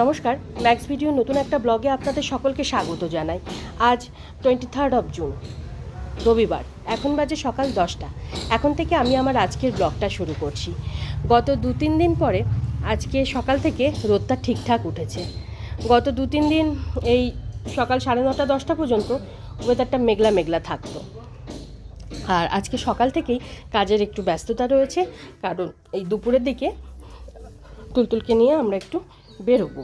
নমস্কার max video নতুন একটা ব্লগে আপনাদের সকলকে স্বাগত জানাই। আজ টোয়েন্টি থার্ড অফ জুন রবিবার, এখন বাজে সকাল দশটা। এখন থেকে আমি আমার আজকের ব্লগটা শুরু করছি। গত দু তিন দিন পরে আজকে সকাল থেকে রোদটা ঠিকঠাক উঠেছে। গত দু তিন দিন এই সকাল সাড়ে নটা দশটা পর্যন্ত ওয়েদারটা মেঘলা মেঘলা থাকতো। আর আজকে সকাল থেকেই কাজের একটু ব্যস্ততা রয়েছে, কারণ এই দুপুরের দিকে তুলতুলকে নিয়ে আমরা একটু বেরোবো।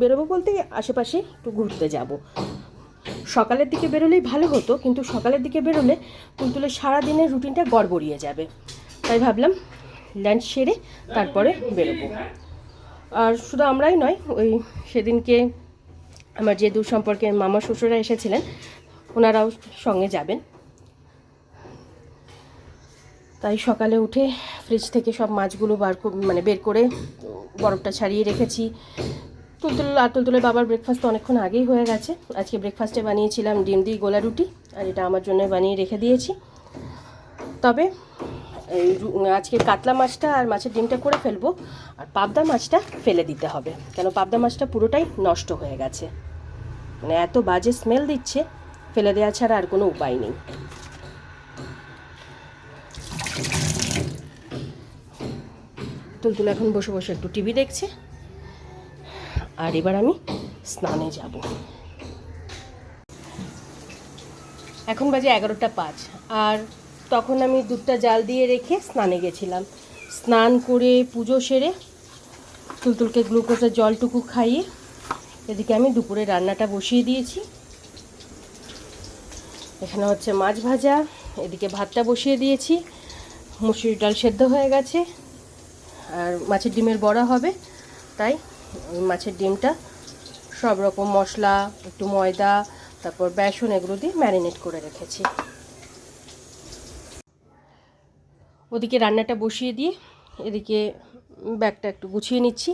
বেরোবো বলতে আশেপাশে একটু ঘুরতে যাব। সকালের দিকে বেরোলেই ভালো হতো, কিন্তু সকালের দিকে বেরোলে তুলতুলের সারাদিনের রুটিনটা গড়বড়িয়ে যাবে। তাই ভাবলাম লাঞ্চ সেরে তারপরে বেরোবো। আর শুধু আমরাই নয়, ওই সেদিনকে আমার যে দূর সম্পর্কে মামা শ্বশুরা এসেছিলেন, ওনারাও সঙ্গে যাবেন। তাই সকালে উঠে ফ্রিজ থেকে সব মাছগুলো বার মানে বের করে বরফটা ছাড়িয়ে রেখেছি। তুলতুল, আর তুলতুলের বাবার ব্রেকফাস্ট তো অনেকক্ষণ আগেই হয়ে গেছে। আজকে ব্রেকফাস্টে বানিয়েছিলাম ডিম দিয়ে গোলা রুটি, আর এটা আমার জন্য বানিয়ে রেখে দিয়েছি। তবে এই আজকে কাতলা মাছটা আর মাছের ডিমটা করে ফেলব, আর পাবদা মাছটা ফেলে দিতে হবে, কেন পাবদা মাছটা পুরোটাই নষ্ট হয়ে গেছে। মানে এত বাজে স্মেল দিচ্ছে, ফেলে দেওয়া ছাড়া আর কোনো উপায় নেই। তুলতুল এখন বসে বসে একটু টিভি দেখছে। আর এবার আমি স্নানে যাব। এখন বাজে এগারোটা পাঁচ। আর তখন আমি দুধটা জাল দিয়ে রেখে স্নানে গেছিলাম। স্নান করে পুজো সেরে তুলতুলকে গ্লুকোজের জলটুকু খাইয়ে এদিকে আমি দুপুরে রান্নাটা বসিয়ে দিয়েছি। এখানে হচ্ছে মাছ ভাজা, এদিকে ভাতটা বসিয়ে দিয়েছি। মুসুরি ডাল সেদ্ধ হয়ে গেছে। আর মাছের ডিমের বড়া হবে, তাই মাছের ডিমটা সব রকম মশলা, একটু ময়দা, তারপর বেসন এগুলো দিয়ে ম্যারিনেট করে রেখেছি। ওদিকে রান্নাটা বসিয়ে দিয়ে এদিকে ব্যাগটা একটু গুছিয়ে নিচ্ছি।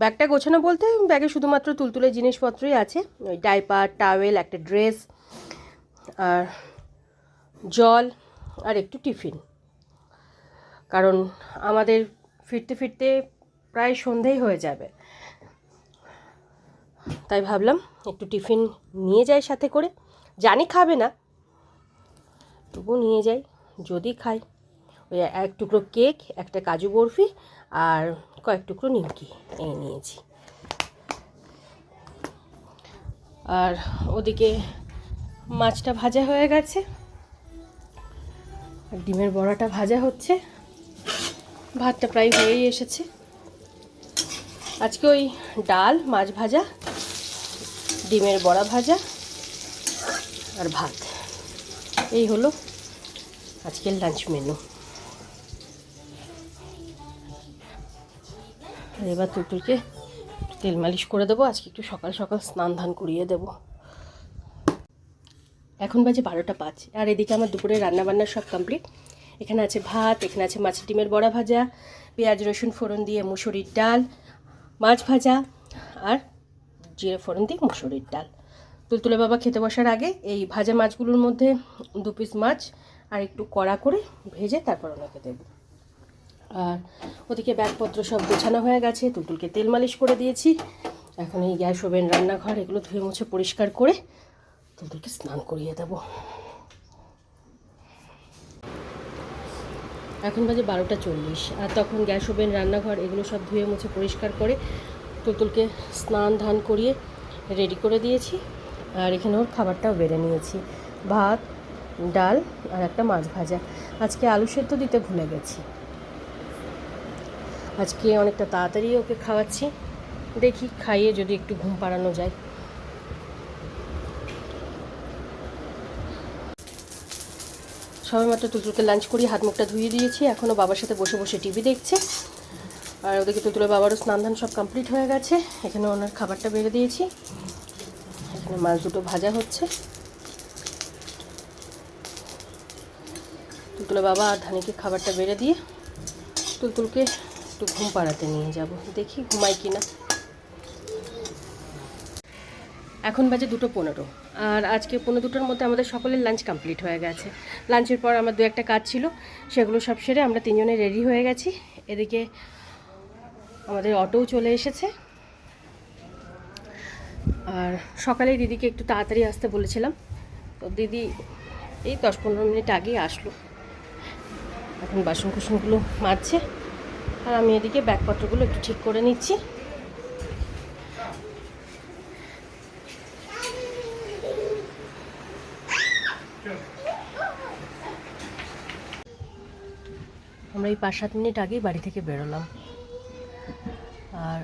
ব্যাগটা গোছানো বলতে ব্যাগে শুধুমাত্র তুলতুলে জিনিসপত্রই আছে, ওই ডাইপার, টাওয়েল, একটা ড্রেস, আর জল, আর একটু টিফিন। কারণ আমাদের ফিরতে ফিরতে প্রায় সন্ধেই হয়ে যাবে। তাই ভাবলাম একটু টিফিন নিয়ে যাই সাথে করে। জানি খাবে না তবু নিয়ে যাই, যদি খাই। ওই এক টুকরো কেক, একটা কাজু বরফি আর কয়েক টুকরো নিমকি এই নিয়েছি। আর ওদিকে মাছটা ভাজা হয়ে গেছে, আর ডিমের বড়াটা ভাজা হচ্ছে। ভাতটা প্রায় হয়েই এসেছে। আজকে ওই ডাল, মাছ ভাজা, ডিমের বড়া ভাজা আর ভাত। এই হলো আজকের লাঞ্চ মেনু এবার তুলতুলকে তেল মালিশ করে দেবো। আজকে একটু সকাল সকাল স্নান ধান করিয়ে দেবো। এখন বাজে বারোটা পাঁচ। আর এদিকে আমার দুপুরে রান্নাবান্না সব কমপ্লিট এখানে আছে ভাত, এখানে আছে মাছের ডিমের বড়া ভাজা, পেঁয়াজ, রসুন, ফোড়ন দিয়ে মুসুরির ডাল, মাছ ভাজা আর জিরে ফোড়ন দিয়ে মুসুরির ডাল। তুলতুলে বাবা খেতে বসার আগে এই ভাজা মাছগুলোর মধ্যে দু পিস মাছ আর একটু কড়া করে ভেজে তারপর ওনাকে দেবো। আর ওদিকে ব্যাগপত্র সব গোছানো হয়ে গেছে, তুলতুলকে তেল মালিশ করে দিয়েছি। এখন এই গ্যাস ওভেন, রান্নাঘর, এগুলো ধুয়ে মুছে পরিষ্কার করে তুলতুলকে স্নান করিয়ে দেবো। এখন বাজে বারোটা চল্লিশ, আর তখন গ্যাস ওভেন, রান্নাঘর এগুলো সব ধুয়ে মুছে পরিষ্কার করে তুলতুলকে স্নান ধান করিয়ে রেডি করে দিয়েছি, আর এখানে ওর খাবারটাও বেড়ে নিয়েছি। ভাত, ডাল আর একটা মাছ ভাজা। আজকে আলু সেদ্ধ দিতে ভুলে গেছি। আজকে অনেকটা তাড়াতাড়ি ওকে খাওয়াচ্ছি। দেখি, খাইয়ে যদি একটু ঘুম পাড়ানো যায়। সবাই মাত্র তুলতুলকে লাঞ্চ করি হাত মুখটা ধুয়ে দিয়েছি। এখনও বাবার সাথে বসে বসে টিভি দেখছে। আর ওদেরকে তুলতুলের বাবারও স্নান ধান সব কমপ্লিট হয়ে গেছে। এখানে ওনার খাবারটা বেড়ে দিয়েছি। এখানে মাছ দুটো ভাজা হচ্ছে। তুলতুলের বাবা আর ধানিকে খাবারটা বেড়ে দিয়ে তুলতুলকে একটু ঘুম পাড়াতে নিয়ে যাব। দেখি ঘুমাই কি না। এখন বাজে দুটো পনেরো। আর আজকে পনেরো দুটোর মধ্যে আমাদের সকলের লাঞ্চ কমপ্লিট হয়ে গেছে। লাঞ্চের পর আমার দু একটা কাজ ছিল, সেগুলো সব সেরে আমরা তিনজনে রেডি হয়ে গেছি। এদিকে আমাদের অটোও চলে এসেছে। আর সকালে দিদিকে একটু তাড়াতাড়ি আসতে বলেছিলাম। তো দিদি এই দশ পনেরো মিনিট আগেই আসলো। এখন বাসন কুসনগুলো মাজছে। আর আমি এদিকে ব্যাগপত্রগুলো একটু ঠিক করে নিচ্ছি। এই পাঁচ সাত মিনিট আগেই বাড়ি থেকে বেরোলাম। আর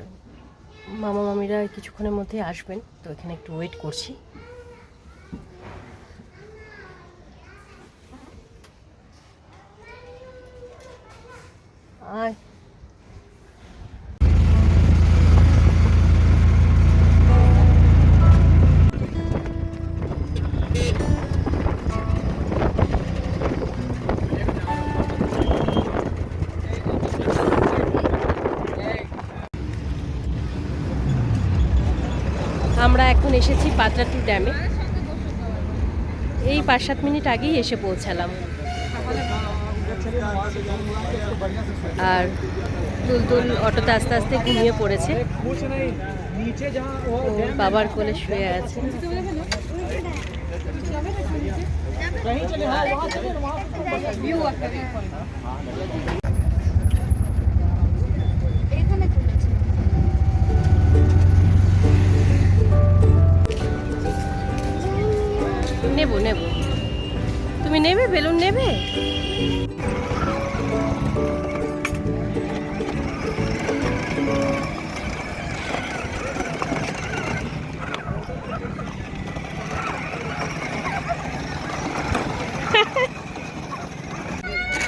মামা মামিরা কিছুক্ষণের মধ্যে আসবেন, তো এখানে একটু ওয়েট করছি। এসেছি পাতরাটু ড্যামে। এই পাঁচ সাত মিনিট আগেই এসে পৌঁছালাম। আর তুলতুল অটোতে আস্তে আস্তে ঘুমিয়ে পড়েছে। বাবার কোলে শুয়ে আছে। নেব নেব। তুমি নেবে বেলুন নেবে?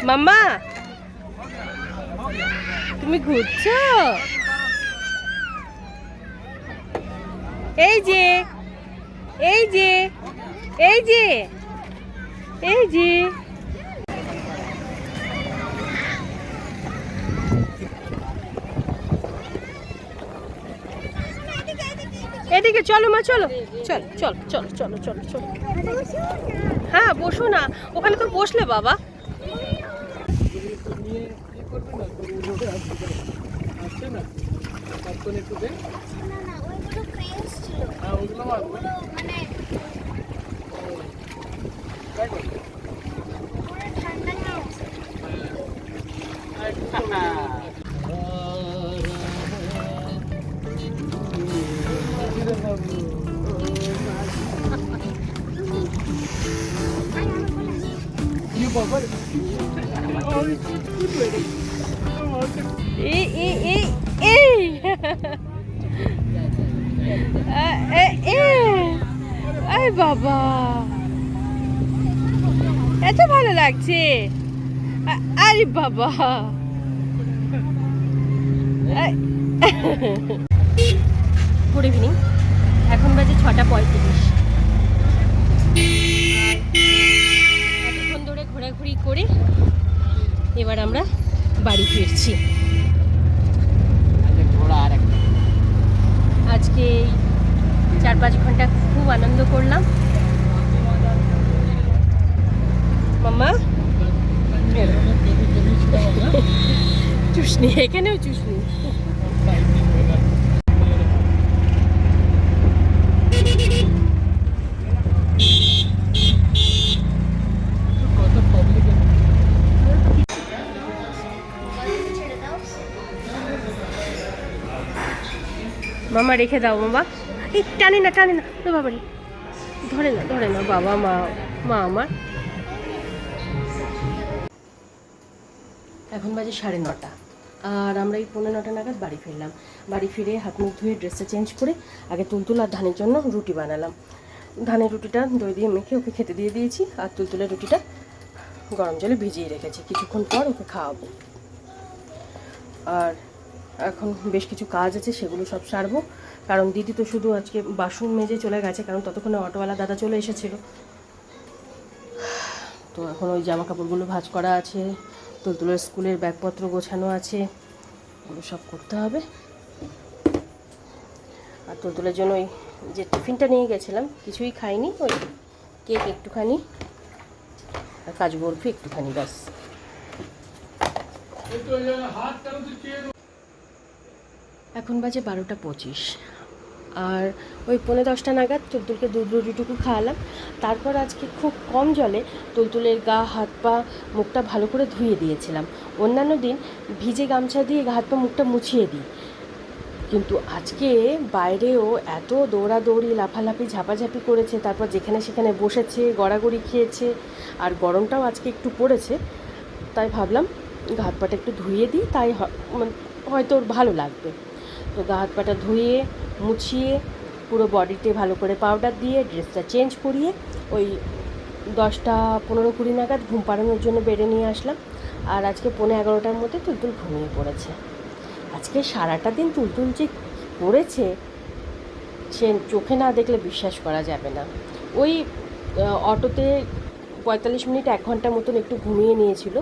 মাম্মা তুমি ঘুরছো? এই যে এই যে। এই যে এই যে। এদিকে চলো মা চলো। চল চল চল চলো চলো চলো। হ্যাঁ বসো না। ওখানে তো বসলে বাবা। আসছে না তারপরে একটু দেখ না না ওইগুলো ক্রেনস ছিল হ্যাঁ ওইগুলো এত ভালো লাগছে। আরে বাবা। গুড ইভিনিং এখন বাজে ছটা পঁয়ত্রিশ। এতক্ষণ ধরে ঘোরাঘুরি করে এবার আমরা বাড়ি ফিরছি। আর একটা। আজকে এই চার পাঁচ ঘণ্টা খুব আনন্দ করলাম। মাম্মা চুষনি এখানেও চুষনি। মামা রেখে দাও বাবা এই টানে না টানে না। তো বাবারে। ধরে না ধরে না বাবা মা মা আমার। এখন বাজে সাড়ে নটা। আর আমরা এই পনেরো নটা নাগাদ বাড়ি ফিরলাম। বাড়ি ফিরে হাত মুখ ধুয়ে ড্রেসটা চেঞ্জ করে আগে তুলতুল আর ধানের জন্য রুটি বানালাম। ধানের রুটিটা দই দিয়ে মেখে ওকে খেতে দিয়ে দিয়েছি আর তুলতুলের রুটিটা গরম জলে ভিজিয়ে রেখেছি। কিছুক্ষণ পর ওকে খাওয়াবো। আর এখন বেশ কিছু কাজ আছে, সেগুলো সব সারবো। কারণ দিদি তো শুধু আজকে বাসন মেজে চলে গেছে, কারণ ততক্ষণে অটোওয়ালা দাদা চলে এসেছিল। তো এখন ওই জামা কাপড়গুলো ভাজ করা আছে, তুলতুলের স্কুলের ব্যাগপত্র গোছানো আছে, ওগুলো সব করতে হবে। আর তুলতুলের জন্য ওই যে টিফিনটা নিয়ে গেছিলাম, কিছুই খাইনি, ওই কেক একটুখানি আর কাজু বরফি একটুখানি, ব্যাস। এখন বাজে বারোটা পঁচিশ। আর ওই পৌনে দশটা নাগাদ তুলতুলকে দুধ রুটিটুকু খাওয়ালাম। তারপর আজকে খুব কম জলে তুলতুলের গা, হাত পা, মুখটা ভালো করে ধুয়ে দিয়েছিলাম। অন্যান্য দিন ভিজে গামছা দিয়ে হাত পা, মুখটা মুছিয়ে দিই। কিন্তু আজকে বাইরেও এত দৌড়াদৌড়ি, লাফালাফি, ঝাপাঝাপি করেছে, তারপর যেখানে সেখানে বসেছে, গড়াগড়ি খেয়েছে, আর গরমটাও আজকে একটু পড়েছে। তাই ভাবলাম গা, হাত পাটা একটু ধুয়ে দিই, তাই মানে হয়তো ওর ভালো লাগবে। তো গা, হাত পাটা ধুয়ে মুছিয়ে পুরো বডিতে ভালো করে পাউডার দিয়ে ড্রেসটা চেঞ্জ করিয়ে ওই দশটা পনেরো কুড়ি নাগাদ ঘুম পাড়ানোর জন্য বেড়ে নিয়ে আসলাম। আর আজকে পনেরো এগারোটার মধ্যে তুলতুল ঘুমিয়ে পড়েছে। আজকে সারাটা দিন তুলতুল যে করেছে, সে চোখে না দেখলে বিশ্বাস করা যাবে না। ওই অটোতে পঁয়তাল্লিশ মিনিট এক ঘণ্টা মতন একটু ঘুমিয়ে নিয়েছিল।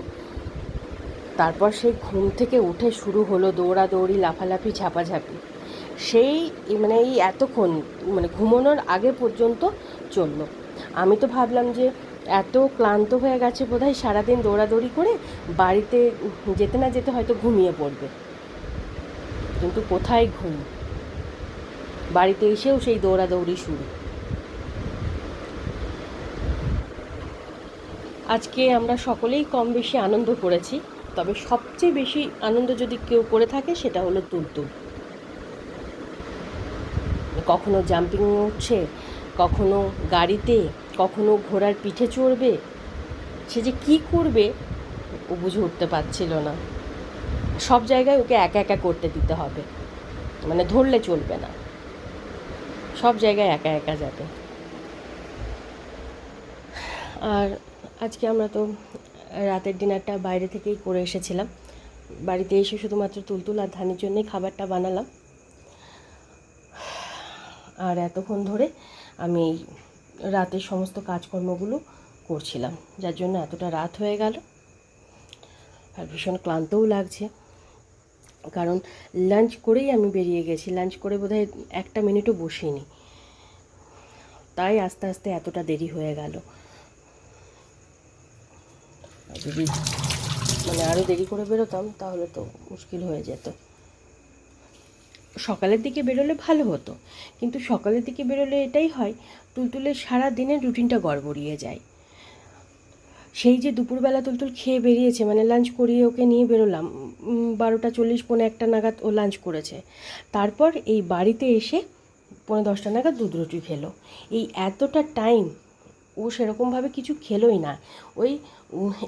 তারপর সেই ঘুম থেকে উঠে শুরু হলো দৌড়াদৌড়ি, লাফালাফি, ঝাপাঝাপি। সেই মানে এই এতক্ষণ মানে ঘুমানোর আগে পর্যন্ত চলল। আমি তো ভাবলাম যে এত ক্লান্ত হয়ে গেছে বোধহয় সারাদিন দৌড়াদৌড়ি করে বাড়িতে যেতে না যেতে হয়তো ঘুমিয়ে পড়বে। কিন্তু কোথায় ঘুম? বাড়িতে এসেও সেই দৌড়াদৌড়ি শুরু। আজকে আমরা সকলেই কম বেশি আনন্দ করেছি, তবে সবচেয়ে বেশি আনন্দ যদি কেউ করে থাকে সেটা হলো তুলতুল কখনো জাম্পিং উঠছে, কখনো গাড়িতে, কখনো ঘোড়ার পিঠে চড়বে, সে যে কী করবে ও বুঝে উঠতে পারছিল না। সব জায়গায় ওকে একা একা করতে দিতে হবে মানে ধরলে চলবে না। সব জায়গায় একা একা যাবে। আর আজকে আমরা তো রাতের ডিনারটা বাইরে থেকেই করে এসেছিলাম। বাড়িতে এসে শুধুমাত্র তুলতুল আর ধানের জন্যই খাবারটা বানালাম। আর এতক্ষণ ধরে আমি এই রাতের সমস্ত কাজকর্মগুলো করছিলাম, যার জন্য এতটা রাত হয়ে গেল। আর ভীষণ ক্লান্তও লাগছে। কারণ লাঞ্চ করেই আমি বেরিয়ে গেছি, লাঞ্চ করে বোধহয় একটা মিনিটও বসিনি। তাই আস্তে আস্তে এতটা দেরি হয়ে গেল। যদি মানে আরও দেরি করে বেরোতাম, তাহলে তো মুশকিল হয়ে যেত। সকালের দিকে বেরোলে ভালো হতো। কিন্তু সকালের দিকে বেরোলে এটাই হয় তুলতুলের সারা দিনের রুটিনটা গড়বড়িয়ে যায়। সেই যে দুপুরবেলা তুলতুল খেয়ে বেরিয়েছে মানে লাঞ্চ করিয়ে ওকে নিয়ে বেরোলাম বারোটা চল্লিশ, পৌনে একটা নাগাদ ও লাঞ্চ করেছে। তারপর এই বাড়িতে এসে পৌনে দশটা নাগাদ দুধ রুটি খেলো। এই এতটা টাইম ও সেরকমভাবে কিছু খেলোই না। ওই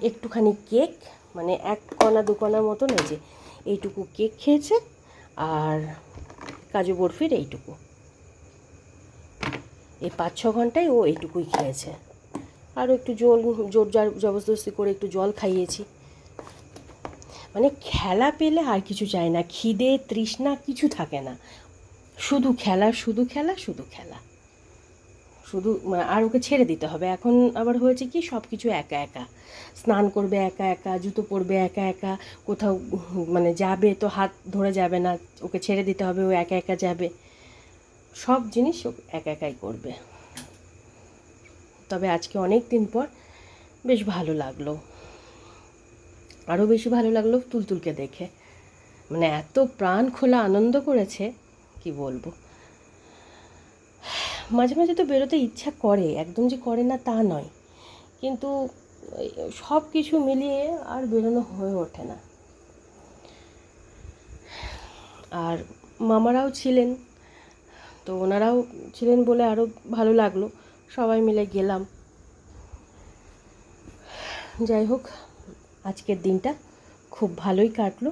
একটুখানি কেক মানে এক কণা দু কণার মতন এই যে, এইটুকু কেক খেয়েছে, আর কাজু বরফির এইটুকু। এই পাঁচ, ছ ঘন্টায় ও এইটুকুই খেয়েছে। আরও একটু জল, জোর জবরদস্তি করে একটু জল খাইয়েছি। মানে খেলা পেলে আর কিছু চায় না। খিদে, তৃষ্ণা কিছু থাকে না। শুধু খেলা শুধু খেলা শুধু খেলা। শুধু মানে আর ওকে ছেড়ে দিতে হবে। এখন আবার হয়েছে কি সব কিছু একা একা। স্নান করবে একা একা, জুতো পরবে একা একা, কোথাও মানে যাবে তো হাত ধরে যাবে না, ওকে ছেড়ে দিতে হবে, ও একা একা যাবে। সব জিনিস ও একা একাই করবে। তবে আজকে অনেক দিন পর বেশ ভালো লাগল। আরও বেশি ভালো লাগল তুলতুলকে দেখে। মানে এত প্রাণ খোলা আনন্দ করেছে, কি বলব। মাঝে মাঝে তো বেরোতে ইচ্ছা করে, একদম যে করে না তা নয়। কিন্তু সব কিছু মিলিয়ে আর বেরোনো হয়ে ওঠে না। আর মামারাও ছিলেন, তো ওনারাও ছিলেন বলে আরও ভালো লাগল, সবাই মিলে গেলাম। যাই হোক, আজকের দিনটা খুব ভালোই কাটলো।